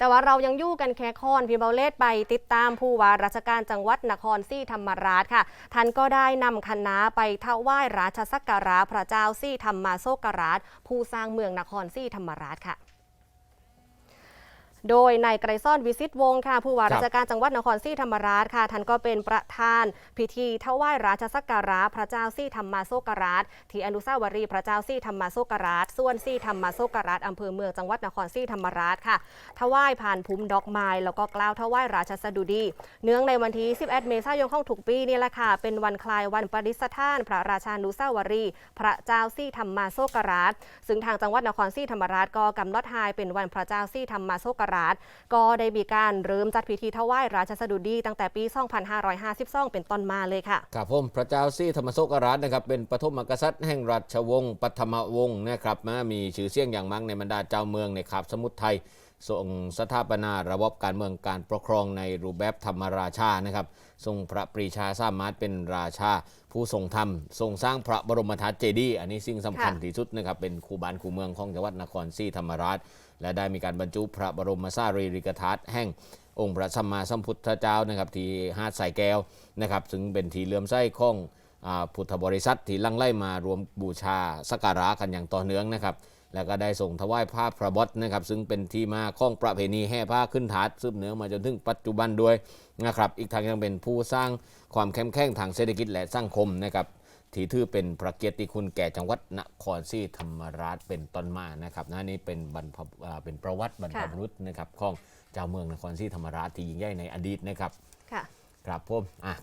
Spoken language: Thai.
แต่ว่าเรายังอยู่กันแค่คอนพี่เบาเลศไปติดตามผู้ว่าราชการจังหวัดนครซี่ธรรมราชค่ะ ท่านก็ได้นำคณะไปถวายราชสักการะพระเจ้าซี่ธรรมาโซกราช ผู้สร้างเมืองนครซี่ธรรมราชค่ะ โดยนายไกรซ่อนวิสิตวงศ์ค่ะ ผู้ว่าครับราชการจังหวัดนครศรีธรรมราชค่ะท่านก็เป็นประธาน พิธีถวายราชสักการะพระเจ้าศรีธรรมาโซกราช ที่อนุสาวรีย์พระเจ้าศรีธรรมาโซกราช ส่วนศรีธรรมาโซกราชอำเภอเมืองจังหวัดนครศรีธรรมราชค่ะถวายผ่านภูมิดอกไม้แล้วก็กล่าวถวายราชสดุดี เนื่องในวันที่ 11 เมษายนของทุกปีนี่แหละค่ะ เป็นวันคล้ายวันปฏิสถาน พระราชานุสาวรีย์พระเจ้าศรีธรรมาโซกราช ซึ่งทางจังหวัดนครศรีธรรมราชก็กำหนดให้เป็นวันพระเจ้าศรีธรรมาโซกราชก็ได้มีการเริ่มจัดพิธีถวายราชสดุดีตั้งแต่ปี 2552 เป็นต้นมาเลยค่ะครับผมพระเจ้าซี่ธรรมโศกราชนะครับเป็นปฐมกษัตริย์แห่งราชวงศ์ปฐมวงศ์นะครับมามีชื่อเสียงอย่างมากในบรรดาเจ้าเมืองในคาบสมุทรไทย ทรงสถาปนาระบบการเมืองการปกครองในรูปแบบธรรมราชานะครับ ทรงพระปรีชาสามารถเป็นราชา ผู้ทรงธรรม ทรงสร้างพระบรมธาตุเจดีย์อันนี้สิ่งสำคัญที่สุดนะครับ เป็นคูบานคูเมืองของจังหวัดนครศรีธรรมราช และได้มีการบรรจุพระบรมสารีริกธาตุแห่งองค์พระสัมมาสัมพุทธเจ้านะครับที่หาดสายแก้วนะครับซึ่งเป็นที่เลื่อมใสของอพุทธบริษัทที่ลังไล่มารวมบูชาสักการะกันอย่างต่อเนื่องนะครับ แล้วก็ได้ส่งถวายผ้าพระบดนะครับ ซึ่งเป็นที่มาของประเพณีแห่ผ้าขึ้นถาดสืบเนื้อมาจนถึงปัจจุบันด้วยนะครับ อีกทางยังเป็นผู้สร้างความเข้มแข็งทางเศรษฐกิจและสังคมนะครับที่ถือเป็นพระเกียรติคุณแก่จังหวัดนครศรีธรรมราชเป็นต้นมานะครับนะนี่เป็นบรรพอ่าเป็นประวัติบรรพค่ะบุรุษนะครับของเจ้าเมืองนครศรีธรรมราชที่ยิ่งใหญ่ในอดีตนะครับค่ะครับผมอะ